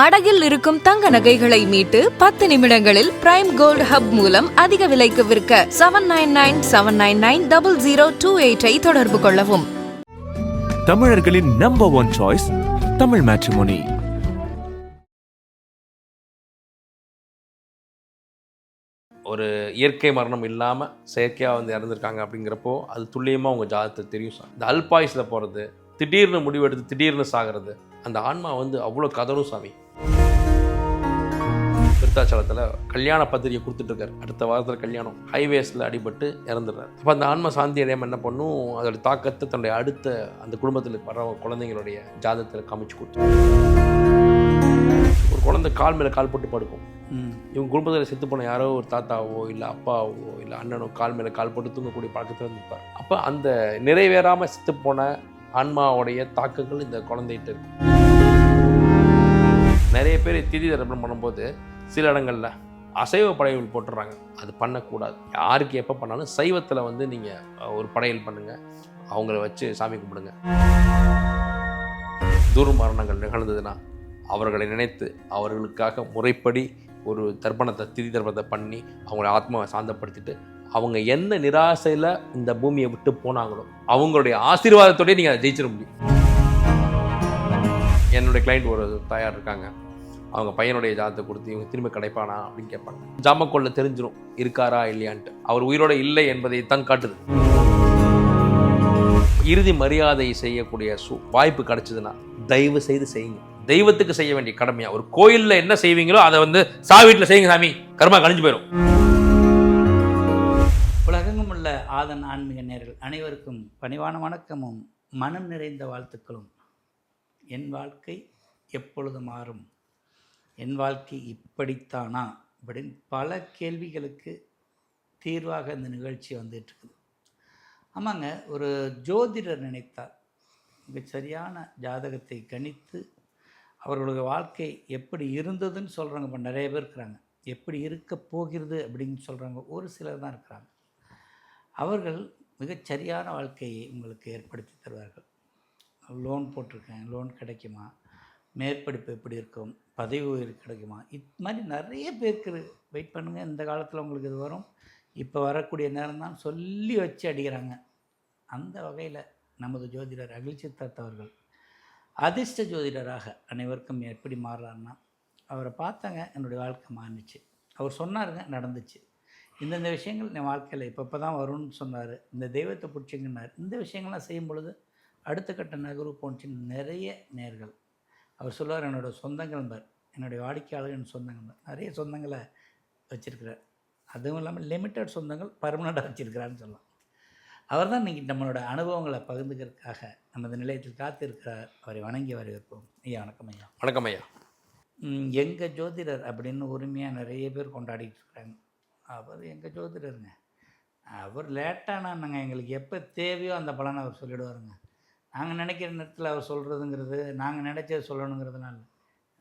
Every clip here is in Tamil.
அடகில் இருக்கும் தங்க நகைகளை மீட்டு பத்து நிமிடங்களில் பிரைம் கோல்ட் ஹப் மூலம் அதிக விலைக்கு விற்க seven nine nine seven nine nine double zero two எயிட்டை தொடர்பு கொள்ளவும். தமிழர்களின் number one choice Tamil matrimony ஒரு இயற்கை மரணம் இல்லாமல் செயற்கையாக வந்து இறந்துருக்காங்க அப்படிங்கிறப்போ அது துல்லியமாக உங்கள் ஜாதகத்தை தெரியும் சார். இந்த அல்பாயுஸில் போகிறது திடீர்னு முடிவெடுத்து திடீர்னு சாகிறது அந்த ஆன்மா வந்து அவ்வளோ கதரும் சாமி. விருத்தாச்சலத்தில் கல்யாண பத்திரிகை கொடுத்துட்ருக்காரு அடுத்த வாரத்தில் கல்யாணம். ஹைவேஸில் அடிபட்டு இறந்துடுறாரு. அப்போ அந்த ஆன்மா சாந்தி அடையாமல் என்ன பண்ணும்? அதோட தாக்கத்தை தன்னுடைய அடுத்த அந்த குடும்பத்தில் வர குழந்தைங்களுடைய ஜாதகத்தில் காமிச்சு கொடுத்து ஒரு குழந்தை கால் மேலே கால் போட்டு படுக்கும். இவங்க குடும்பத்தில் செத்து போன யாரோ ஒரு தாத்தாவோ இல்லை அப்பாவோ இல்லை அண்ணனோ கால் மேலே கால் போட்டு தூங்கக்கூடிய பழக்கத்தில் இருந்திருப்பார். அப்போ அந்த நிறைவேறாமல் செத்து போன ஆன்மாவுடைய தாக்கங்கள் இந்த குழந்தைகிட்ட இருக்கு. நிறைய பேர் திதி தரப்பணம் பண்ணும்போது சில இடங்களில் அசைவ படையல் போட்டுடுறாங்க அது பண்ணக்கூடாது. யாருக்கு எப்போ பண்ணாலும் சைவத்தில் வந்து நீங்கள் ஒரு படையல் பண்ணுங்கள் அவங்கள வச்சு சாமி கும்பிடுங்க. துர்மரணங்கள் நிகழ்ந்ததுன்னா அவர்களை நினைத்து அவர்களுக்காக முறைப்படி ஒரு தர்ப்பணத்தை திதி தர்ப்பணத்தை பண்ணி அவங்கள ஆத்மாவை சாந்தப்படுத்திட்டு அவங்க என்ன நிராசையில் இந்த பூமியை விட்டு போனாங்களோ அவங்களுடைய ஆசீர்வாதத்தோடய நீங்கள் அதை ஜெயிச்சிட முடியும். என்னுடைய கிளைண்ட் ஒரு தாயார் இருக்காங்க. அவங்க பையனுடைய ஜாதத்தை கொடுத்து இவங்க திரும்ப கிடைப்பானா அப்படின்னு கேட்பாங்க. ஜாமக்கொள்ள தெரிஞ்சிடும் இருக்காரா இல்லையான்ட்டு. அவர் உயிரோட இல்லை என்பதை தான் காட்டுது. இறுதி மரியாதை செய்யக்கூடிய சு வாய்ப்பு கிடைச்சதுன்னா தயவு செய்து செய்யுங்க. தெய்வத்துக்கு செய்ய வேண்டிய கடமையா? ஒரு கோயிலில் என்ன செய்வீங்களோ அதை வந்து சா வீட்டில் செய்யுங்க சாமி. கர்மா கழிஞ்சு போயிடும் உலகெங்கும் உள்ள ஆதன் ஆன்மீக நேர்கள் அனைவருக்கும் பணிவான வணக்கமும் மனம் நிறைந்த வாழ்த்துக்களும். என் வாழ்க்கை எப்பொழுது மாறும்? என் வாழ்க்கை இப்படித்தானா அப்படின்னு பல கேள்விகளுக்கு தீர்வாக இந்த நிகழ்ச்சி வந்துட்டுருக்குது ஆமாங்க ஒரு ஜோதிடர் நினைத்தார் மிக சரியான ஜாதகத்தை கணித்து அவர்களுடைய வாழ்க்கை எப்படி இருந்ததுன்னு சொல்கிறாங்க இப்போ நிறைய பேர் இருக்கிறாங்க. எப்படி இருக்க போகிறது அப்படின்னு சொல்கிறாங்க ஒரு சிலர் தான் இருக்கிறாங்க. அவர்கள் மிகச் சரியான வாழ்க்கையை உங்களுக்கு ஏற்படுத்தி தருவார்கள். லோன் போட்டிருக்கேன் லோன் கிடைக்குமா? மேற்படிப்பு எப்படி இருக்கும்? பதவி உயர்வு கிடைக்குமா? இது மாதிரி நிறைய பேருக்கு வெயிட் பண்ணுங்கள் இந்த காலத்தில் உங்களுக்கு இது வரும். இப்போ வரக்கூடிய நேரம் தான் சொல்லி வச்சு அடிக்கிறாங்க. அந்த வகையில் நமது ஜோதிடர் அகில் சித்தார்த் அவர்கள் அதிர்ஷ்ட ஜோதிடராக அனைவருக்கும் எப்படி மாறுறாருன்னா அவரை பார்த்தாங்க என்னுடைய வாழ்க்கை மாறிச்சு அவர் சொன்னாருங்க நடந்துச்சு. இந்தந்த விஷயங்கள் என் வாழ்க்கையில் இப்போ இப்போ தான் வரும்னு சொன்னார். இந்த தெய்வத்தை பிடிச்சிங்கன்னார். இந்த விஷயங்கள்லாம் செய்யும் பொழுது அடுத்த கட்ட நகர்வு போன்ற நிறைய நேர்கள் அவர் சொல்லுவார் என்னோட சொந்தங்கள் பார் என்னுடைய வாடிக்கையாளர்கள் சொந்தங்கள் பார் நிறைய சொந்தங்களை வச்சுருக்கிறார். அதுவும் இல்லாமல் லிமிட்டட் சொந்தங்கள் பர்மனெண்ட்டாக வச்சுருக்கிறான்னு சொல்லலாம். அவர் தான் இன்றைக்கி நம்மளோட அனுபவங்களை பகிர்ந்துக்கிறதுக்காக நமது நிலையத்தில் காத்திருக்கிறார். அவரை வணங்கி வரவேற்போம். ஐயா வணக்கம் ஐயா. வணக்கம் ஐயா. எங்கள் ஜோதிடர் அப்படின்னு உரிமையாக நிறைய பேர் கொண்டாடிட்டு இருக்காங்க. அவர் எங்கள் ஜோதிடருங்க. அவர் லேட்டானாங்க எங்களுக்கு எப்போ தேவையோ அந்த பலனை அவர் சொல்லிடுவாருங்க. நாங்கள் நினைக்கிற நேரத்தில் அவர் சொல்கிறதுங்கிறது நாங்கள் நினச்சதை சொல்லணுங்கிறதுனால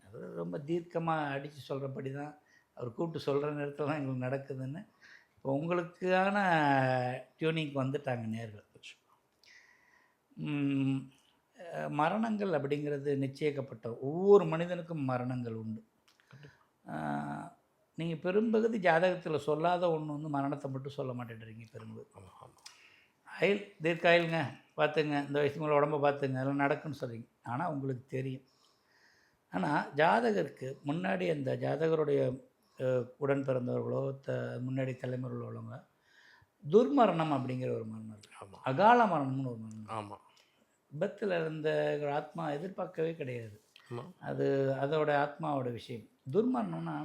அவர் ரொம்ப தீர்க்கமாக அடித்து சொல்கிறபடி தான் அவர் கூப்பிட்டு சொல்கிற நேரத்தில் தான் எங்களுக்கு நடக்குதுன்னு இப்போ உங்களுக்கான டியூனிங்க்கு வந்துட்டாங்க நேர்கள். மரணங்கள் அப்படிங்கிறது நிச்சயிக்கப்பட்ட ஒவ்வொரு மனிதனுக்கும் மரணங்கள் உண்டு. நீங்கள் பெரும்பகுதி ஜாதகத்தில் சொல்லாத ஒன்று வந்து மரணத்தை மட்டும் சொல்ல மாட்டேன்றீங்க பெரும்பகுதி. ஆயில் தீர்க்காயிலுங்க பார்த்துங்க. இந்த வயசுக்கு உங்களை உடம்ப பார்த்துங்க. அதெல்லாம் நடக்குன்னு சொல்கிறீங்க ஆனால் உங்களுக்கு தெரியும். ஆனால் ஜாதகருக்கு முன்னாடி அந்த ஜாதகருடைய உடன் பிறந்தவர்களோ த முன்னாடி தலைமுறையில் உள்ளவங்க துர்மரணம் அப்படிங்கிற ஒரு மரணம் ஆமாம் அகால மரணம்னு ஒரு மரணம் ஆமாம் விபத்தில் இருந்த ஆத்மா எதிர்பார்க்கவே கிடையாது. அது அதோட ஆத்மாவோட விஷயம். துர்மரணம்னா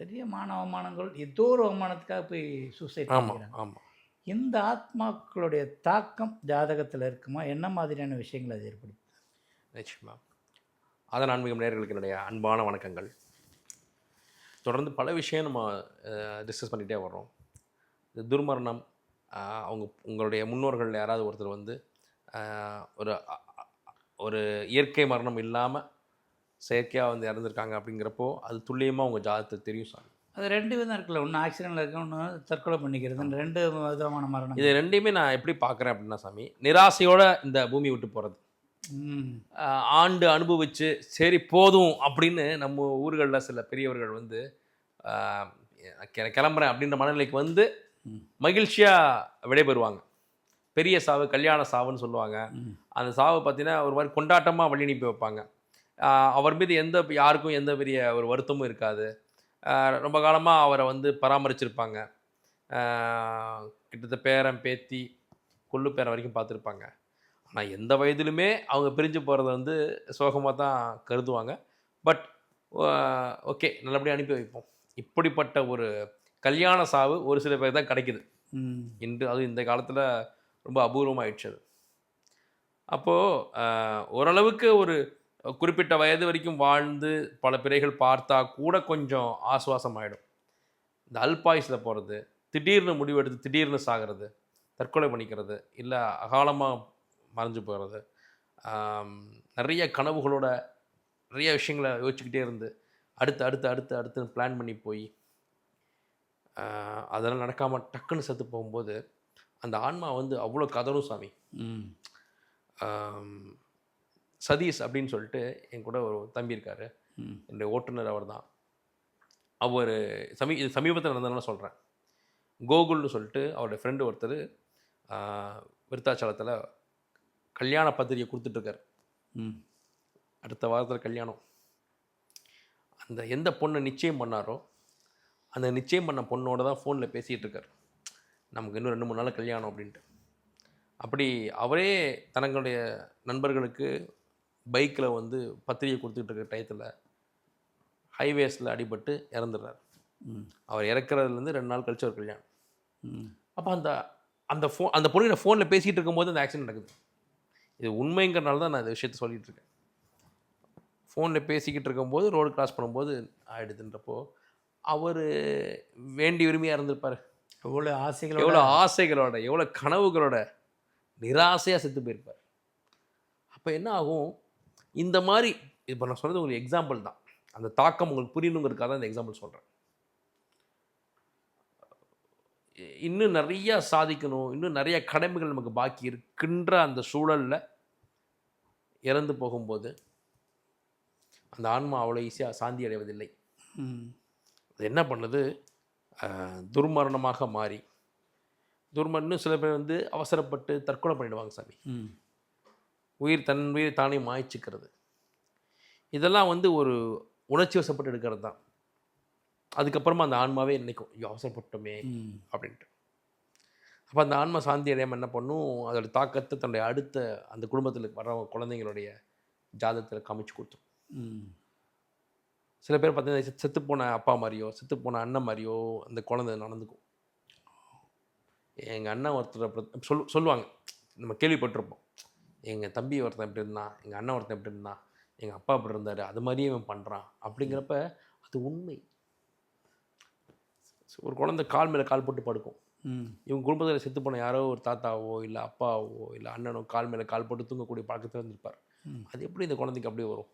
பெரிய மான அவமானங்கள் ஏதோ ஒரு அவமானத்துக்காக போய் சூசைட் ஆமாம் ஆமாம் இந்த ஆத்மாக்களுடைய தாக்கம் ஜாதகத்தில் இருக்குமா? என்ன மாதிரியான விஷயங்கள் அது ஏற்படுத்தும் நிச்சயமா. அதன் ஆன்மீகம் நேர்களுக்கு என்னுடைய அன்பான வணக்கங்கள். தொடர்ந்து பல விஷயம் நம்ம டிஸ்கஸ் பண்ணிகிட்டே வர்றோம். இந்த துர்மரணம் அவங்க உங்களுடைய முன்னோர்கள் யாராவது ஒருத்தர் வந்து ஒரு ஒரு இயற்கை மரணம் இல்லாமல் செயற்கையாக வந்து இறந்துருக்காங்க அப்படிங்கிறப்போ அது துல்லியமாக உங்கள் ஜாதகத்தை தெரியும் சாமி. அது ரெண்டு விதம் இருக்குல்ல. ஒன்று ஆக்சிடென்ட்ல இருக்கு ஒன்று தற்கொலை பண்ணிக்கிறது. ரெண்டு விதமான மரணம் இது ரெண்டையுமே நான் எப்படி பார்க்குறேன் அப்படின்னா சாமி நிராசையோட இந்த பூமி விட்டு போகிறது ஆண்டு அனுபவிச்சு சரி போதும் அப்படின்னு நம்ம ஊர்களில் சில பெரியவர்கள் வந்து கிளம்புறேன் அப்படின்ற மனநிலைக்கு வந்து. மகிழ்ச்சியாக விடைபெறுவாங்க. பெரிய சாவு கல்யாண சாவுன்னு சொல்லுவாங்க. அந்த சாவு பார்த்தீங்கன்னா ஒரு மாதிரி கொண்டாட்டமாக வழி அனுப்பி வைப்பாங்க. அவர் மீது எந்த யாருக்கும் எந்த பெரிய ஒரு வருத்தமும் இருக்காது. ரொம்ப காலமாக அவரை வந்து பராமரிச்சிருப்பாங்க. கிட்டத்தட்ட பேரன் பேத்தி கொள்ளு பேரன் வரைக்கும் பார்த்துருப்பாங்க. ஆனால் எந்த வயதிலுமே அவங்க பிரிஞ்சு போகிறத வந்து சோகமாக தான் கருதுவாங்க. பட் ஓகே நல்லபடியாக அனுப்பி வைப்போம். இப்படிப்பட்ட ஒரு கல்யாண சாவு ஒரு சில பேர் தான் கிடைக்குது. இன்று அதுவும் இந்த காலத்தில் ரொம்ப அபூர்வமாயிடுச்சு அது. அப்போது ஓரளவுக்கு ஒரு குறிப்பிட்ட வயது வரைக்கும் வாழ்ந்து பல பிறைகள் பார்த்தா கூட கொஞ்சம் ஆசுவாசம் ஆகிடும் இந்த அல்பாயுஸில் போகிறது திடீர்னு முடிவெடுத்து திடீர்னு சாகிறது தற்கொலை பண்ணிக்கிறது இல்லை அகாலமாக மறைஞ்சு போகிறது நிறைய கனவுகளோட நிறைய விஷயங்களை யோசிச்சுக்கிட்டே இருந்து அடுத்து அடுத்து அடுத்து அடுத்து பிளான் பண்ணி போய் அதெல்லாம் நடக்காமல் டக்குன்னு செத்து போகும்போது அந்த ஆன்மா வந்து அவ்வளோ கதறும் சாமி. சதீஷ் அப்படின்னு சொல்லிட்டு என் கூட ஒரு தம்பி இருக்கார். என்னுடைய ஓட்டுநர் அவர் தான் அவர் சமீ இது சமீபத்தில் நடந்ததுனால சொல்கிறேன் கோகுல்னு சொல்லிட்டு அவருடைய ஃப்ரெண்டு ஒருத்தர் விருத்தாச்சலத்தில் கல்யாண பத்திரிகை கொடுத்துட்ருக்கார். அடுத்த வாரத்தில் கல்யாணம். அந்த எந்த பொண்ணை நிச்சயம் பண்ணாரோ அந்த நிச்சயம் பண்ண பொண்ணோட தான் ஃபோனில் பேசிகிட்டு இருக்கார் நமக்கு இன்னும் ரெண்டு மூணு நாள் கல்யாணம் அப்படின்ட்டு. அப்படி அவரே தங்களுடைய நண்பர்களுக்கு பைக்கில் வந்து பத்திரிகை கொடுத்துட்டு இருக்க டயத்தில் ஹைவேஸில் அடிபட்டு இறந்துடுறார். அவர் இறக்குறதுலேருந்து ரெண்டு நாள் கழிச்சு ஒரு கல்யாணம். அப்போ அந்த அந்த ஃபோ அந்த பொண்ணு ஃபோனில் பேசிகிட்டு இருக்கும்போது அந்த ஆக்சிடென்ட் நடக்குது. இது உண்மைங்கிறனால தான் நான் இந்த விஷயத்த சொல்லிட்டு இருக்கேன் ஃபோனில் பேசிக்கிட்டு இருக்கும்போது ரோடு கிராஸ் பண்ணும்போது ஆயிடுதுன்றப்போ அவர் வேண்டி விரும்பியாக இருந்திருப்பார். எவ்வளோ ஆசைகளோட. எவ்வளோ ஆசைகளோட எவ்வளோ கனவுகளோட நிராசையாக செத்து போயிருப்பார். அப்போ என்ன ஆகும்? இந்த மாதிரி இப்போ நான் சொன்னது உங்களுக்கு எக்ஸாம்பிள் தான். அந்த தாக்கம் உங்களுக்கு புரியணுங்கிறதுக்காக தான் இந்த எக்ஸாம்பிள் சொல்கிறேன் இன்னும் நிறைய சாதிக்கணும் இன்னும் நிறைய கடமைகள் நமக்கு பாக்கி இருக்கின்ற அந்த சூழலில் இறந்து போகும்போது அந்த ஆன்மா அவ்வளோ ஈஸியாக சாந்தி அடைவதில்லை. அது என்ன பண்ணுது? துர்மரணமாக மாறி துர்மரணம் சில பேர் வந்து அவசரப்பட்டு தற்கொலை பண்ணிடுவாங்க சாமி. உயிர் தன் உயிரை தானே மாய்ச்சிக்கிறது. இதெல்லாம் வந்து ஒரு உணர்ச்சி வசப்பட்டு எடுக்கிறது தான். அதுக்கப்புறமா அந்த ஆன்மாவே நினைக்கும் ஐயோ அவசரப்பட்டோமே ம். அப்படின்ட்டு. அப்போ அந்த ஆன்மா சாந்தி அடையாமல் என்ன பண்ணும்? அதோட தாக்கத்தை தன்னுடைய அடுத்த அந்த குடும்பத்தில் வர குழந்தைங்களுடைய ஜாதகத்தில் காமிச்சு கொடுத்துரும். ம். சில பேர் பார்த்தீங்கன்னா செத்து போன அப்பா மாதிரியோ செத்து போன அண்ணன் மாதிரியோ அந்த குழந்தை நடந்துக்கும். எங்கள் அண்ணன் ஒருத்தர் சொல் சொல்லுவாங்க. நம்ம கேள்விப்பட்டிருப்போம். எங்கள் தம்பி ஒருத்தன் எப்படி இருந்தான் எங்கள் அண்ணன் ஒருத்தன் எப்படி இருந்தான் எங்கள் அப்பா இப்படி இருந்தார் அது மாதிரியே இவன் பண்ணுறான் அப்படிங்கிறப்ப அது உண்மை. ஒரு குழந்தை கால் மேலே கால் போட்டு படுக்கும். இவங்க குடும்பத்தில் செத்து போன யாரோ ஒரு தாத்தாவோ இல்லை அப்பாவோ இல்லை அண்ணனோ கால் மேலே கால் போட்டு தூங்கக்கூடிய பழக்கத்தில் இருந்திருப்பார். அது எப்படி இந்த குழந்தைக்கு அப்படியே வரும்?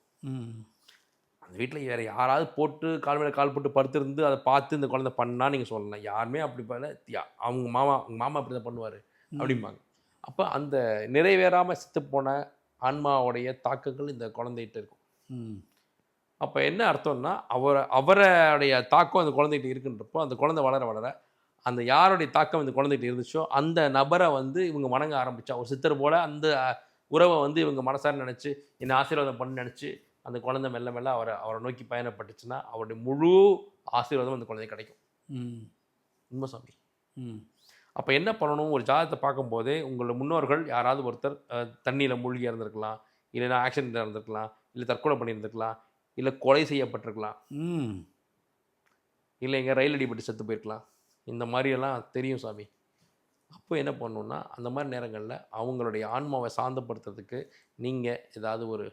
அந்த வீட்டில் வேறு யாராவது போட்டு கால் மேலே கால் போட்டு படுத்திருந்து அதை பார்த்து இந்த குழந்தை பண்ணா நீங்கள் சொல்லலாம். யாருமே அப்படி பண்ணல. யா- அவங்க மாமா அவங்க மாமா அப்படி தான் பண்ணுவார் அப்படிம்பாங்க. அப்போ அந்த நிறைவேறாமல் செத்து போன ஆன்மாவுடைய தாக்கங்கள் இந்த குழந்தைகிட்ட இருக்கும். ம். அப்போ என்ன அர்த்தம்னா அவரை அவருடைய தாக்கம் அந்த குழந்தைகிட்ட இருக்குன்றப்போ அந்த குழந்தை வளர வளர அந்த யாருடைய தாக்கம் இந்த குழந்தைகிட்ட இருந்துச்சோ அந்த நபரை வந்து இவங்க வணங்க ஆரம்பிச்சா ஒரு சித்தர் போல அந்த உறவை வந்து இவங்க மனசார நினச்சி என்ன ஆசீர்வாதம் பண்ணி நினச்சி அந்த குழந்தை மெல்ல மெல்ல அவரை அவரை நோக்கி பயணப்பட்டுச்சுன்னா அவருடைய முழு ஆசீர்வாதம் அந்த குழந்தைக்கு கிடைக்கும். ம். உண்மை சாமி. ம். அப்போ என்ன பண்ணணும்? ஒரு ஜாதகத்தை பார்க்கும்போதே உங்களோட முன்னோர்கள் யாராவது ஒருத்தர் தண்ணியில் மூழ்கி இறந்துருக்கலாம் இல்லைன்னா ஆக்சிடென்ட் இறந்துருக்கலாம் இல்லை தற்கொலை பண்ணியிருந்துருக்கலாம். இல்லை கொலை செய்யப்பட்டிருக்கலாம். ம். இல்லை எங்கே ரயில் அடிபட்டு செத்து போயிருக்கலாம். இந்த மாதிரியெல்லாம் தெரியும் சாமி. அப்போ என்ன பண்ணணும்னா அந்த மாதிரி நேரங்களில் அவங்களுடைய ஆன்மாவை சாந்தப்படுத்துறதுக்கு நீங்கள் ஏதாவது ஒரு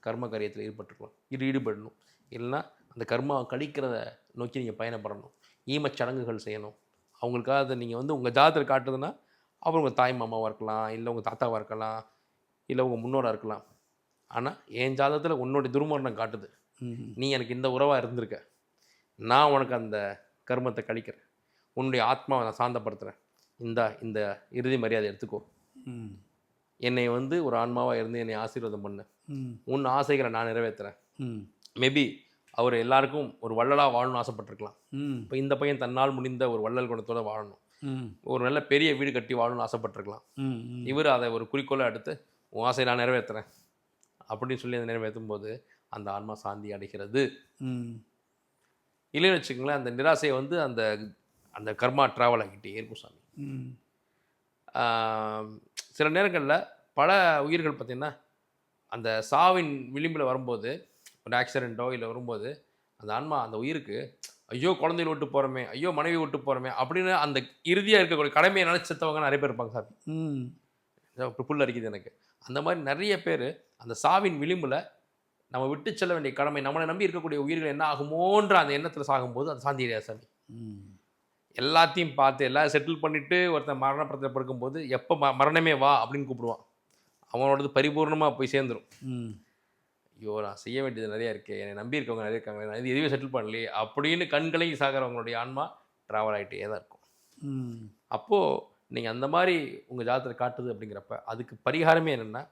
கர்ம காரியத்தில் ஈடுபட்டுருக்கலாம். இது ஈடுபடணும். இல்லைன்னா அந்த கர்மாவை கழிக்கிறத நோக்கி நீங்கள் பயணப்படணும். ஈமச் சடங்குகள் செய்யணும். அவங்களுக்காக அதை நீங்கள் வந்து உங்கள் ஜாதகத்தில் காட்டுறதுன்னா அவர் உங்கள் தாய் மாமாவாக இருக்கலாம் இல்லை உங்கள் தாத்தாவாக இருக்கலாம் இல்லை உங்கள் முன்னோராக இருக்கலாம். ஆனால் என் ஜாதகத்தில் உன்னுடைய துர்மரணம் காட்டுது. நீ எனக்கு இந்த உறவாக இருந்திருக்க. நான் உனக்கு அந்த கர்மத்தை கழிக்கிறேன். உன்னுடைய ஆத்மாவை நான் சாந்தப்படுத்துகிறேன் இந்தா இந்த இறுதி மரியாதை எடுத்துக்கோ. ம். என்னை வந்து ஒரு ஆன்மாவாக இருந்து என்னை ஆசீர்வாதம் பண்ணு. உன் ஆசைகளை நான் நிறைவேற்றுறேன் மேபி அவர் எல்லாருக்கும் ஒரு வள்ளலாக வாழணும்னு ஆசைப்பட்டிருக்கலாம். இப்போ இந்த பையன் தன்னால் முடிந்த ஒரு வள்ளல் குணத்தோட வாழணும். ஒரு நல்ல பெரிய வீடு கட்டி வாழணும்னு ஆசைப்பட்டிருக்கலாம். இவர் அதை ஒரு குறிக்கோளை எடுத்து உன் ஆசையை நான் நிறைவேற்றுறேன் அப்படின்னு சொல்லி அதை நிறைவேற்றும் போது அந்த ஆன்மா சாந்தி அடைகிறது. இல்லைன்னு வச்சுக்கோங்களேன் அந்த நிராசையை வந்து அந்த அந்த கர்மா ட்ராவல் ஆகிட்டே இருக்கும் சாமி. சில நேரங்களில் பல உயிர்கள் பார்த்திங்கன்னா அந்த சாவின் விளிம்பில் வரும்போது ஒரு ஆக்சிடெண்ட்டோ இல்லை வரும்போது அந்த ஆன்மா அந்த உயிருக்கு ஐயோ குழந்தைகள் விட்டு போகிறோமே ஐயோ மனைவி விட்டு போகிறோமே அப்படின்னு அந்த இறுதியாக இருக்கக்கூடிய கடமையை நினச்சி செத்தவங்க நிறைய பேர் இருப்பாங்க சாமி. புல் அரிக்குது எனக்கு. அந்த மாதிரி நிறைய பேர் அந்த சாவின் விளிம்பில் நம்ம விட்டு செல்ல வேண்டிய கடமை நம்மளை நம்பி இருக்கக்கூடிய உயிர்கள் என்ன ஆகுமோன்ற அந்த எண்ணத்தில் சாகும்போது அது சாந்தி அடையாது சாமி. ம். எல்லாத்தையும் பார்த்து எல்லாம் செட்டில் பண்ணிவிட்டு ஒருத்தன் மரணப்படத்தில் படுக்கும்போது எப்போ ம மரணமே வா அப்படின்னு கூப்பிடுவான். அவனோடது பரிபூர்ணமாக போய் சேர்ந்துரும். ம். ஐயோ நான் செய்ய வேண்டியது நிறையா இருக்குது என்னை நம்பி இருக்கவங்க நிறைய இருக்காங்க நான் இது எதுவுமே செட்டில் பண்ணலையே அப்படின்னு கண்களை சாகிறவங்களுடைய ஆன்மா ட்ராவல் ஆகிட்டே தான் இருக்கும். அப்போது நீங்கள் அந்த மாதிரி உங்கள் ஜாதகத்தில் காட்டுது அப்படிங்கிறப்ப அதுக்கு பரிகாரமே என்னென்னா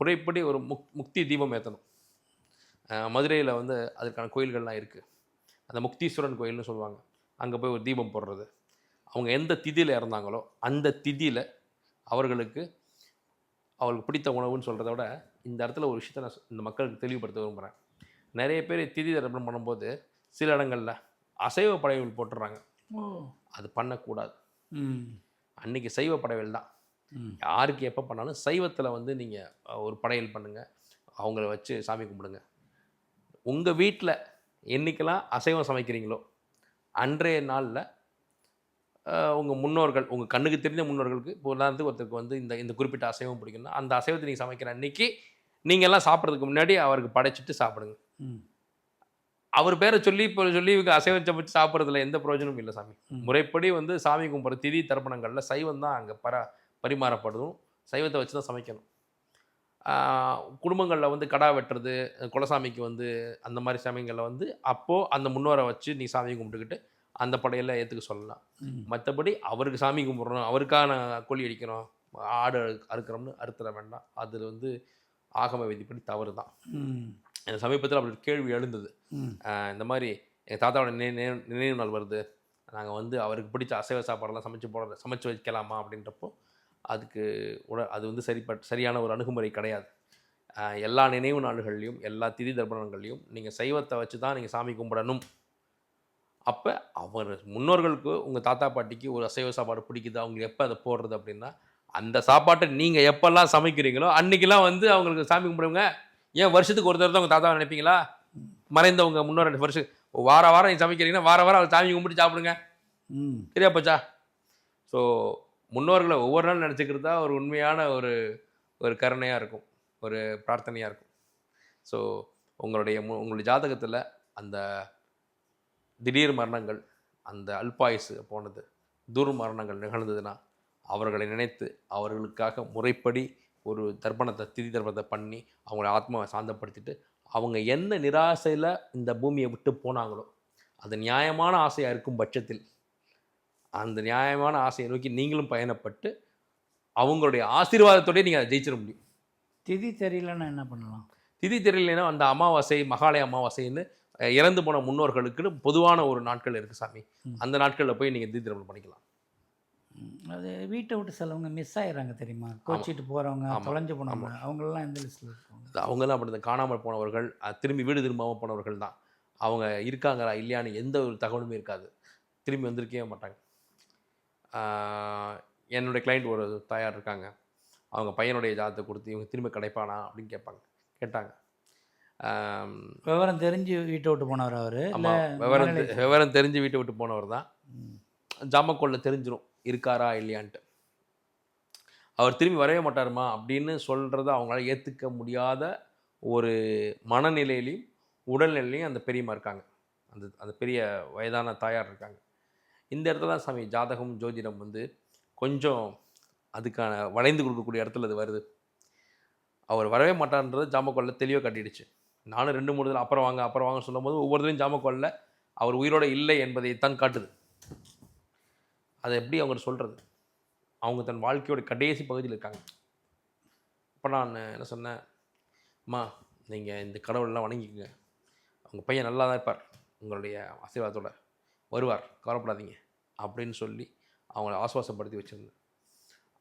முறைப்படி ஒரு முக் முக்தி தீபம் ஏற்றணும் மதுரையில் வந்து அதுக்கான கோயில்கள்லாம் இருக்குது அந்த முக்தீஸ்வரன் கோயில்னு சொல்லுவாங்க. அங்கே போய் ஒரு தீபம் போடுறது. அவங்க எந்த திதியில் இறந்தாங்களோ அந்த திதியில் அவர்களுக்கு அவர்களுக்கு பிடித்த உணவுன்னு சொல்கிறத விட இந்த இடத்துல ஒரு விஷயத்தை நான் இந்த மக்களுக்கு தெளிவுபடுத்த விரும்புகிறேன் நிறைய பேர் திதி தர்ப்பணம் பண்ணும்போது சில இடங்களில் அசைவ படையல் போட்டுடுறாங்க அது பண்ணக்கூடாது. ம். அன்னைக்கு சைவ படையல் தான். யாருக்கு எப்போ பண்ணாலும் சைவத்தில் வந்து நீங்கள் ஒரு படையல் பண்ணுங்கள் அவங்கள வச்சு சாமி கும்பிடுங்க. உங்கள் வீட்டில் என்னைக்கெல்லாம் அசைவம் சமைக்கிறீங்களோ அன்றைய நாளில் உங்கள் முன்னோர்கள் உங்கள் கண்ணுக்கு தெரிஞ்ச முன்னோர்களுக்கு இப்போ உதாரணத்துக்கு ஒருத்தருக்கு வந்து இந்த இந்த குறிப்பிட்ட அசைவம் பிடிக்கும்னா அந்த அசைவத்தை நீங்கள் சமைக்கிற அன்னைக்கு நீங்கள் எல்லாம் சாப்பிட்றதுக்கு முன்னாடி அவருக்கு படைச்சிட்டு சாப்பிடுங்க. அவர் பேரை சொல்லி இப்போ சொல்லி இவங்க அசைவம் சமைச்சு சாப்பிட்றதுல எந்த பிரயோஜனமும் இல்லை சாமி. முறைப்படி வந்து சாமி கும்பிட்ற திதி தர்ப்பணங்களில் சைவம் தான் அங்கே பர பரிமாறப்படுதும். சைவத்தை வச்சு தான் சமைக்கணும். குடும்பங்களில் வந்து கடா வெட்டுறது குலசாமிக்கு வந்து அந்த மாதிரி சமயங்களில் வந்து அப்போது அந்த முன்னோரை வச்சு நீ சாமி கும்பிட்டுக்கிட்டு அந்த படையெல்லாம் ஏற்றுக்க சொல்லலாம். மற்றபடி அவருக்கு சாமி கும்பிட்றோம் அவருக்கான கோழி அடிக்கிறோம் ஆடு அறு- அறுக்கிறோம்னு அறுத்துற வேண்டாம். அது வந்து ஆகம விதிப்படி தவறு தான் எனக்கு சமீபத்தில் அப்படி ஒரு கேள்வி எழுந்தது. இந்த மாதிரி எங்கள் தாத்தாவோட நினை நினை- நினைவு நாள் வருது. நாங்கள் வந்து அவருக்கு பிடிச்ச அசைவ சாப்பாடெல்லாம் சமைச்சு போட சமைச்சு வைக்கலாமா அப்படின்றப்போ அதுக்கு உட அது வந்து சரிப்பட் சரியான ஒரு அணுகுமுறை கிடையாது. எல்லா நினைவு நாள்கள்லையும் எல்லா திதி தர்ப்பணங்கள்லையும் நீங்கள் சைவத்தை வச்சு தான் நீங்கள் சாமி கும்பிடணும். அப்போ அவர் முன்னோர்களுக்கு உங்கள் தாத்தா பாட்டிக்கு ஒரு அசைவ சாப்பாடு பிடிக்குது? அவங்களுக்கு எப்போ அதை போடுறது அப்படின்னா அந்த சாப்பாட்டை நீங்கள் எப்போல்லாம் சமைக்கிறீங்களோ அன்றைக்கெல்லாம் வந்து அவங்களுக்கு சாமி கும்பிடுங்க ஏன் வருஷத்துக்கு ஒரு தடவை தான் உங்கள் தாத்தாவை நினைப்பீங்களா? மறைந்தவங்க முன்னோர் வருஷம் வார வாரம் நீ சமைக்கிறீங்கன்னா வார வாரம் சாமி கும்பிட்டு சாப்பிடுங்க. சரியா போச்சா? ஸோ முன்னோர்களை ஒவ்வொரு நாள் நினச்சிக்கிறது தான் ஒரு உண்மையான ஒரு ஒரு கருணையாக இருக்கும் ஒரு பிரார்த்தனையாக இருக்கும். ஸோ உங்களுடைய மு- உங்களுடைய ஜாதகத்தில் அந்த திடீர் மரணங்கள் அந்த அல்பாயுசு போனது துர்மரணங்கள் நிகழ்ந்ததுன்னா அவர்களை நினைத்து அவர்களுக்காக முறைப்படி ஒரு தர்ப்பணத்தை திதி தர்ப்பணத்தை பண்ணி அவங்கள ஆத்மாவை சாந்தப்படுத்திட்டு அவங்க எந்த நிராசையில் இந்த பூமியை விட்டு போனாங்களோ அது நியாயமான ஆசையாக இருக்கும் பட்சத்தில் அந்த நியாயமான ஆசையை நோக்கி நீங்களும் பயணப்பட்டு அவங்களுடைய ஆசீர்வாதத்தோடய நீங்கள் அதை ஜெயிச்சிட முடியும். திதி தெரியலன்னா என்ன பண்ணலாம்? திதி தெரியலைன்னா அந்த அமாவாசை மகாலய அமாவாசைன்னு இறந்து போன முன்னோர்களுக்குன்னு பொதுவான ஒரு நாட்கள் இருக்குது சாமி. அந்த நாட்களில் போய் நீங்கள் திதி திருமணம் பண்ணிக்கலாம். அது வீட்டை விட்டு சிலவங்க மிஸ் ஆயிடுறாங்க தெரியுமா? கோச்சிட்டு போகிறவங்க. தொலைஞ்சு போனவங்க. அவங்களெல்லாம் எந்த லிஸ்ட்டில் இருக்காங்க அவங்கெல்லாம் அப்படி இந்த காணாமல் போனவர்கள் திரும்பி வீடு திரும்பாமல் போனவர்கள் தான். அவங்க இருக்காங்களா இல்லையான்னு எந்த ஒரு தகவலுமே இருக்காது. திரும்பி வந்திருக்கவே மாட்டாங்க. என்னுடைய கிளைண்ட் ஒரு தாயார் இருக்காங்க. அவங்க பையனுடைய ஜாதத்தை கொடுத்து இவங்க திரும்ப கிடைப்பானா அப்படின்னு கேட்பாங்க. கேட்டாங்க. விவரம் தெரிஞ்சு வீட்டை விட்டு போனவர் அவர்? விவரம் விவரம் தெரிஞ்சு வீட்டை விட்டு போனவர் தான். ஜாமக்கோல்ல தெரிஞ்சிடும் இருக்காரா இல்லையான்ட்டு. அவர் திரும்பி வரவே மாட்டாருமா அப்படின்னு சொல்கிறத அவங்களால ஏற்றுக்க முடியாத ஒரு மனநிலையிலையும் உடல்நிலையிலையும் அந்த பெரியம்மா இருக்காங்க. அந்த அந்த பெரிய வயதான தாயார் இருக்காங்க. இந்த இடத்துல தான் சாமி ஜாதகம் ஜோதிடம் வந்து கொஞ்சம் அதுக்கான வளைந்து கொடுக்கக்கூடிய இடத்துல அது வருது. அவர் வரவே மாட்டார்ன்றது ஜாமக்கோல்ல தெளிவாக கட்டிடுச்சு. நானும் ரெண்டு மூணு தடவை அப்புறம் வாங்க அப்புறம் வாங்க சொல்லும்போது ஒவ்வொருத்தரையும் ஜாமக்கோல்ல அவர் உயிரோட இல்லை என்பதை தான் காட்டுது. அதை எப்படி அவங்க சொல்கிறது அவங்க தன் வாழ்க்கையோட கடைசி பகுதியில் இருக்காங்க. அப்போ நான் என்ன சொன்னேன்? அம்மா நீங்கள் இந்த கடவுளெல்லாம் வணங்கிக்கோங்க. உங்கள் பையன் நல்லா தான் இருப்பார். உங்களுடைய ஆசீர்வாதத்தோட வருவார். கவலைப்படாதீங்க. அப்படின்னு சொல்லி அவங்கள ஆசுவாசப்படுத்தி வச்சுருந்தேன்.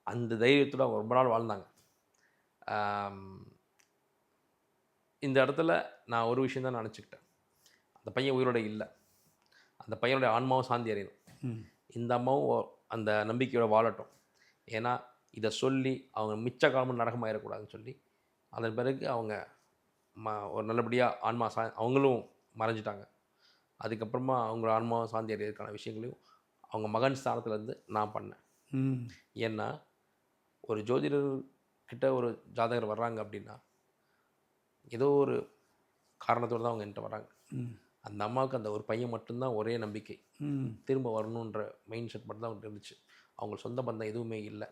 அந்த தைரியத்தோட அவங்க ரொம்ப நாள் வாழ்ந்தாங்க. இந்த இடத்துல நான் ஒரு விஷயம் தான் நினச்சிக்கிட்டேன். அந்த பையன் உயிரோட இல்லை. அந்த பையனுடைய ஆன்மாவும் சாந்தி அறியணும் இந்த அம்மாவும் அந்த நம்பிக்கையோட வாழட்டும். ஏன்னா இதை சொல்லி அவங்க மிச்ச காலமும் நடக்கமாயிடக்கூடாதுன்னு சொல்லி அதன் பிறகு அவங்க ம ஒரு நல்லபடியாக ஆன்மா சா அவங்களும் மறைஞ்சிட்டாங்க. அதுக்கப்புறமா அவங்களோட ஆன்மாவும் சாந்தி அடையிறதுக்கான விஷயங்களையும் அவங்க மகன் ஸ்தானத்துலேருந்து நான் பண்ணேன். ஏன்னா ஒரு ஜோதிடர் கிட்ட ஒரு ஜாதகர் வர்றாங்க அப்படின்னா ஏதோ ஒரு காரணத்தோடு தான் அவங்க என்கிட்ட வராங்க அந்த அம்மாவுக்கு அந்த ஒரு பையன் மட்டும்தான் ஒரே நம்பிக்கை. திரும்ப வரணுன்ற மைண்ட் செட் மட்டும் தான் இருந்துச்சு. அவங்க சொந்த பந்தம் எதுவுமே இல்லை.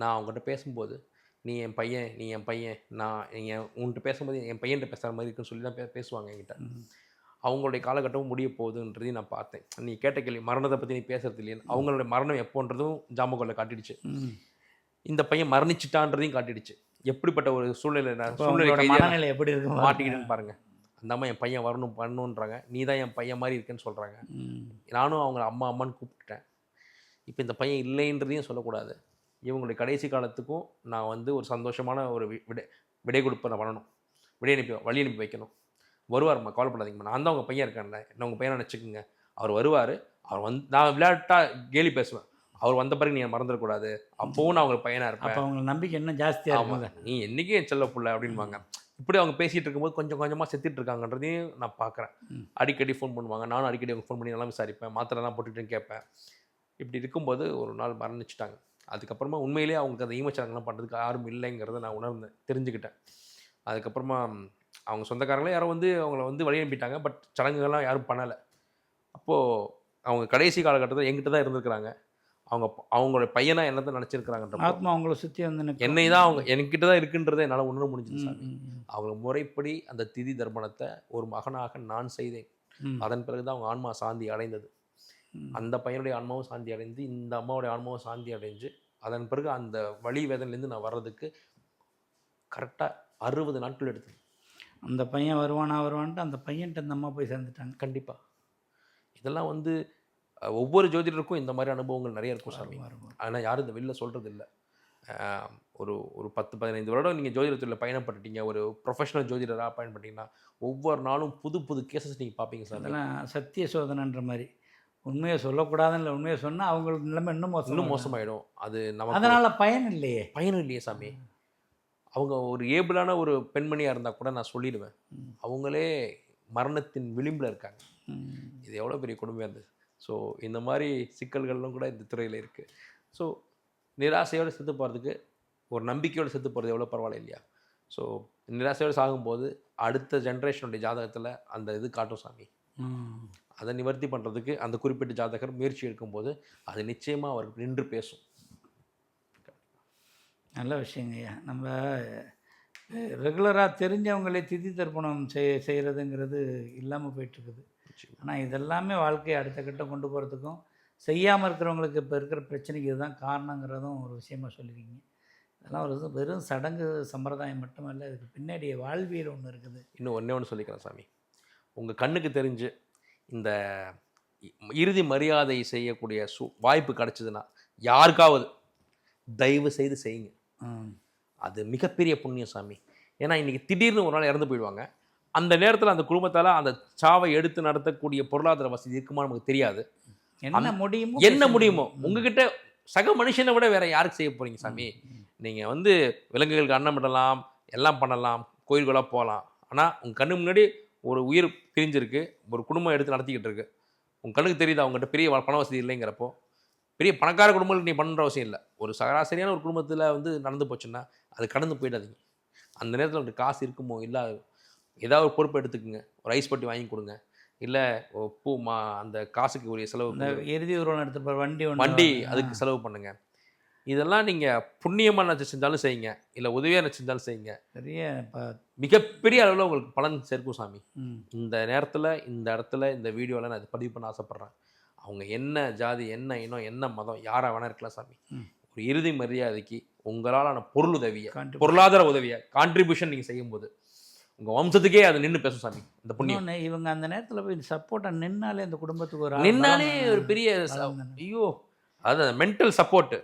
நான் அவங்ககிட்ட பேசும்போது நீ என் பையன் நீ என் பையன் நான் நீங்கள் உன்கிட்ட பேசும்போது என் பையன்கிட்ட பேசுகிற மாதிரி இருக்குன்னு சொல்லி தான் பே பேசுவாங்க என்கிட்ட. அவங்களுடைய காலகட்டமும் முடிய போகுதுன்றதையும் நான் பார்த்தேன். நீ கேட்ட கேள்வி மரணத்தை பற்றி நீ பேசுறது இல்லையா? அவங்களுடைய மரணம் எப்போன்றதும் ஜாமகோல்ல காட்டிடுச்சு. இந்த பையன் மரணிச்சிட்டான்றதையும் காட்டிடுச்சு. எப்படிப்பட்ட ஒரு சூழ்நிலை சூழ்நிலை மனநிலை எப்படி இருக்கு மாட்டிக்கிட்டேன்னு பாருங்க. அந்த அம்மா என் பையன் வரணும் பண்ணணுன்றாங்க நீ தான் என் பையன் மாதிரி இருக்கேன்னு சொல்கிறாங்க நானும் அவங்கள அம்மா அம்மான்னு கூப்பிட்டுட்டேன். இப்போ இந்த பையன் இல்லைன்றதையும் சொல்லக்கூடாது. இவங்களுடைய கடைசி காலத்துக்கும் நான் வந்து ஒரு சந்தோஷமான ஒரு விடை விடை கொடுப்ப நான் பண்ணணும். விடை அனுப்பி வழி அனுப்பி வைக்கணும். வருவார்மா கவலைப்படாதீங்கம்மா நான் தான் உங்கள் பையன் இருக்கேன்ல. என்ன உங்கள் பையனை நினச்சிக்கோங்க. அவர் வருவார். அவர் வந்து நான் விளையாட்டா கேலி பேசுவேன். அவர் வந்த பிறகு நீங்கள் மறந்துடக்கூடாது. அப்போவும் நான் உங்களுக்கு பையனாக இருப்பேன். அவங்களுக்கு நம்பிக்கை இன்னும் ஜாஸ்தியாக இருக்குங்க நீ என்னைக்கு என் செல்ல புள்ள அப்படின்வாங்க இப்படி அவங்க பேசிகிட்டு இருக்கும்போது கொஞ்சம் கொஞ்சமாக செத்துட்டு இருக்காங்கன்றதையும் நான் பார்க்குறேன். அடிக்கடி ஃபோன் பண்ணுவாங்க. நானும் அடிக்கடி அவங்க ஃபோன் பண்ணி நல்லா விசாரிப்பேன். மாத்திரைலாம் போட்டுட்டுன்னு கேட்பேன். இப்படி இருக்கும்போது ஒரு நாள் மரணிச்சிட்டாங்க. அதுக்கப்புறமா உண்மையிலேயே அவங்களுக்கு அந்த ஈமச்சடங்கெல்லாம் பண்ணுறதுக்கு யாரும் இல்லைங்கிறத நான் உணர்ந்தேன். தெரிஞ்சுக்கிட்டேன். அதுக்கப்புறமா அவங்க சொந்தக்காரங்களே யாரோ வந்து அவங்கள வந்து வழி அனுப்பிட்டாங்க. பட் சடங்குகள்லாம் யாரும் பண்ணலை. அப்போது அவங்க கடைசி காலகட்டத்தில் எங்கிட்ட தான் இருந்திருக்கிறாங்க. அவங்க அவங்களோட பையனா என்னத்தை நினச்சிருக்கிறாங்கன்ற ஆத்மா அவங்கள சுற்றி வந்து. என்னை தான் அவங்க என்கிட்ட தான் இருக்குன்றதை என்னால் உணர முடிஞ்சது சாமி. அவங்க முறைப்படி அந்த திதி தர்ப்பணத்தை ஒரு மகனாக நான் செய்தேன். அதன் பிறகு தான் அவங்க ஆன்மா சாந்தி அடைந்தது. அந்த பையனுடைய ஆன்மாவும் சாந்தி அடைந்து இந்த அம்மாவுடைய ஆன்மாவும் சாந்தி அடைஞ்சு அதன் பிறகு அந்த வழி வேதனையிலேருந்து நான் வர்றதுக்கு கரெக்டாக அறுபது நாட்கள் எடுத்தது அந்த பையன் வருவானா வருவான்ட்டு அந்த பையன்ட்ட அந்த அம்மா போய் சேர்ந்துட்டாங்க கண்டிப்பாக இதெல்லாம் வந்து ஒவ்வொரு ஜோதிடருக்கும் இந்த மாதிரி அனுபவங்கள் நிறைய இருக்கும் சாமி. ஆனால் யாரும் இந்த வெளில சொல்கிறது இல்லை ஒரு ஒரு பத்து பதினைந்து வருடம் நீங்கள் ஜோதிடத்தில் பயணப்பட்டுட்டீங்க ஒரு ப்ரொஃபஷனல் ஜோதிடராக பயன்பட்டீங்கன்னா ஒவ்வொரு நாளும் புது புது கேசஸ் நீங்கள் பார்ப்பீங்க சார். அதெல்லாம் சத்திய சோதனைன்ற மாதிரி. உண்மையை சொல்லக்கூடாதுன்னு இல்லை உண்மையை சொன்னால் அவங்களுக்கு நிலைமை இன்னும் மோசம் இன்னும் மோசமாயிடும். அது நமக்கு அதனால பயன் இல்லையே. பயனும் இல்லையே சாமி. அவங்க ஒரு ஏபிளான ஒரு பெண்மணியாக இருந்தால் கூட நான் சொல்லிடுவேன். அவங்களே மரணத்தின் விளிம்பில் இருக்காங்க. இது எவ்வளோ பெரிய கொடுமையாக இருந்தது. ஸோ இந்த மாதிரி சிக்கல்களும் கூட இந்த துறையில் இருக்குது ஸோ நிராசையோடு செத்து போகிறதுக்கு ஒரு நம்பிக்கையோடு செத்து போகிறது எவ்வளோ பரவாயில்ல இல்லையா? ஸோ நிராசையோடு சாகும்போது அடுத்த ஜென்ரேஷனுடைய ஜாதகத்தில் அந்த இது காட்டும் சாமி. அதை நிவர்த்தி பண்ணுறதுக்கு அந்த குறிப்பிட்ட ஜாதகர் முயற்சி எடுக்கும்போது அது நிச்சயமாக அவருக்கு நின்று பேசும். நல்ல விஷயங்கய்யா நம்ம ரெகுலராக தெரிஞ்சவங்களே திதி தர்ப்பணம் செய் செய்கிறதுங்கிறது இல்லாமல் போயிட்டுருக்குது. ஆனால் இதெல்லாமே வாழ்க்கையை அடுத்த கட்டம் கொண்டு போகிறதுக்கும் செய்யாமல் இருக்கிறவங்களுக்கு இப்போ இருக்கிற பிரச்சனைக்கு இதுதான் காரணங்கிறதும் ஒரு விஷயமா சொல்லியிருக்கீங்க இதெல்லாம் ஒரு வெறும் சடங்கு சம்பிரதாயம் மட்டுமல்ல இதுக்கு பின்னாடி வாழ்வியல் ஒன்று இருக்குது. இன்னும் ஒன்றே ஒன்று சொல்லிக்கிறேன் சாமி. உங்கள் கண்ணுக்கு தெரிஞ்சு இந்த இறுதி மரியாதை செய்யக்கூடிய சு வாய்ப்பு கிடச்சிதுன்னா யாருக்காவது தயவு செய்து செய்யுங்க. அது மிகப்பெரிய புண்ணியம் சாமி. ஏன்னா இன்றைக்கி திடீர்னு ஒரு நாள் இறந்து போயிடுவாங்க. அந்த நேரத்தில் அந்த குடும்பத்தால் அந்த சாவை எடுத்து நடத்தக்கூடிய பொருளாதார வசதி இருக்குமா நமக்கு தெரியாது. என்ன முடியுமோ என்ன. முடியுமோ? உங்ககிட்ட சக மனுஷனை விட வேற யாருக்கு செய்ய போறீங்க சாமி? நீங்கள் வந்து விலங்குகளுக்கு அன்னம் இடலாம் எல்லாம் பண்ணலாம் கோயில்களாக போகலாம். ஆனால் உங்கள் கண்ணு முன்னாடி ஒரு உயிர் பிரிஞ்சிருக்கு ஒரு குடும்பம் எடுத்து நடத்திக்கிட்டு இருக்கு. உங்கள் கண்ணுக்கு தெரியுது? அவங்ககிட்ட பெரிய பண வசதி இல்லைங்கிறப்போ பெரிய பணக்கார குடும்பங்களுக்கு நீ பண்ணுற அவசியம் இல்லை. ஒரு சராசரியான ஒரு குடும்பத்தில் வந்து நடந்து போச்சுன்னா அது கடந்து போயிடாதீங்க. அந்த நேரத்தில் உங்களுக்கு காசு இருக்குமோ இல்லை ஏதாவது ஒரு பொறுப்பு எடுத்துக்கோங்க. ஒரு ஐஸ் பட்டி வாங்கி கொடுங்க. இல்லை பூ மா அந்த காசுக்கு உரிய செலவு இறுதி ஊர்வலம் எடுத்துட்டு போகிற வண்டி வண்டி. அதுக்கு செலவு பண்ணுங்க. இதெல்லாம் நீங்கள் புண்ணியமாக நினச்சி செஞ்சாலும் செய்யுங்க. இல்லை உதவியாக நினச்சி செஞ்சாலும் செய்யுங்க. பெரிய இப்போ மிகப்பெரிய அளவில் உங்களுக்கு பலன் சேர்க்கும் சாமி. இந்த நேரத்தில் இந்த இடத்துல இந்த வீடியோவில் நான் இது பதிவு பண்ண ஆசைப்பட்றேன். அவங்க என்ன ஜாதி என்ன இனம் என்ன மதம் யாராக வேணா இருக்கலாம் சாமி. ஒரு இறுதி மரியாதைக்கு உங்களாலான பொருள் உதவியை. பொருளாதார உதவியை கான்ட்ரிபியூஷன் நீங்கள் செய்யும்போது உங்கள் வம்சத்துக்கே அது நின்று பேசும் சாமி இந்த புண்ணியம். இவங்க அந்த நேரத்தில் போய் சப்போர்ட்டாக நின்னாலே அந்த குடும்பத்துக்கு ஒரு நின்னாலே ஒரு பெரிய. ஐயோ அது மென்டல் சப்போர்ட்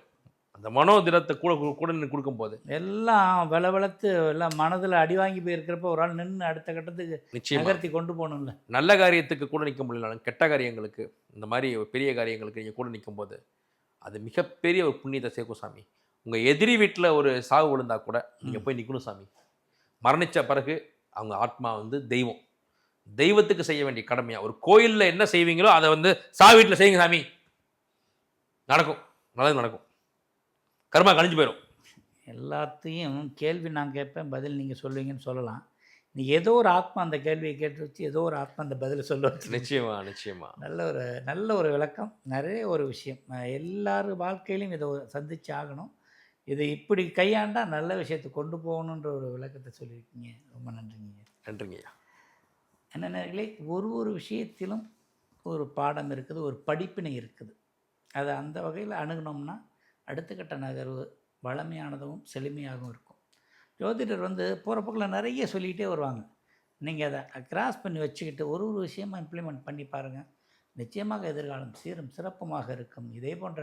அந்த மனோதிடத்தை கூட கூட நின்று கொடுக்கும்போது. எல்லாம் வில வளர்த்து எல்லாம் மனதில் அடி வாங்கி போயிருக்கிறப்ப ஒரு ஆள் நின்று அடுத்த கட்டத்துக்கு நிச்சயமா. நகர்த்தி கொண்டு போகணும்ல. நல்ல காரியத்துக்கு கூட நிற்க முடியலனாலும் கெட்ட காரியங்களுக்கு இந்த மாதிரி பெரிய காரியங்களுக்கு நீங்கள் கூட நிற்கும்போது அது மிகப்பெரிய ஒரு புண்ணியத்தை சேர்க்கும் சாமி. உங்கள் எதிரி வீட்டில் ஒரு சாவு விழுந்தா கூட நீங்கள் போய் நிற்கணும் சாமி. மரணித்த பிறகு அவங்க ஆத்மா வந்து தெய்வம். தெய்வத்துக்கு செய்ய வேண்டிய கடமையா? ஒரு கோயிலில் என்ன செய்வீங்களோ அதை வந்து சாவு வீட்டில் செய்யுங்க சாமி. நடக்கும். நல்லது நடக்கும். கர்மா கழிஞ்சு போயிடும் எல்லாத்தையும் கேள்வி நான் கேட்பேன் பதில் நீங்கள் சொல்லுவீங்கன்னு சொல்லலாம். நீ ஏதோ ஒரு ஆத்மா அந்த கேள்வியை கேட்டு வச்சு ஏதோ ஒரு ஆத்மா அந்த பதிலை சொல்ல வச்சு. நிச்சயமா நிச்சயமா. நல்ல ஒரு நல்ல ஒரு விளக்கம். நிறைய ஒரு விஷயம். எல்லார் வாழ்க்கையிலும் இதை ஒரு சந்திச்சு ஆகணும். இதை இப்படி கையாண்டா நல்ல விஷயத்தை கொண்டு போகணுன்ற ஒரு விளக்கத்தை சொல்லியிருக்கீங்க. ரொம்ப நன்றிங்க. நன்றிங்கய்யா என்னென்னர்களே ஒரு ஒரு விஷயத்திலும் ஒரு பாடம் இருக்குது ஒரு படிப்பினை இருக்குது. அதை அந்த வகையில் அணுகுனோம்னா அடுத்த கட்ட நகர்வு வளமையானதும் செழுமையாகவும் இருக்கும். ஜோதிடர் வந்து போகிற போக்கில் நிறைய சொல்லிக்கிட்டே வருவாங்க. நீங்கள் அதை கிராஸ் பண்ணி வச்சுக்கிட்டு ஒரு ஒரு விஷயமா இம்ப்ளிமெண்ட் பண்ணி பாருங்கள் நிச்சயமாக எதிர்காலம் சீரும் சிறப்புமாக இருக்கும். இதே போன்ற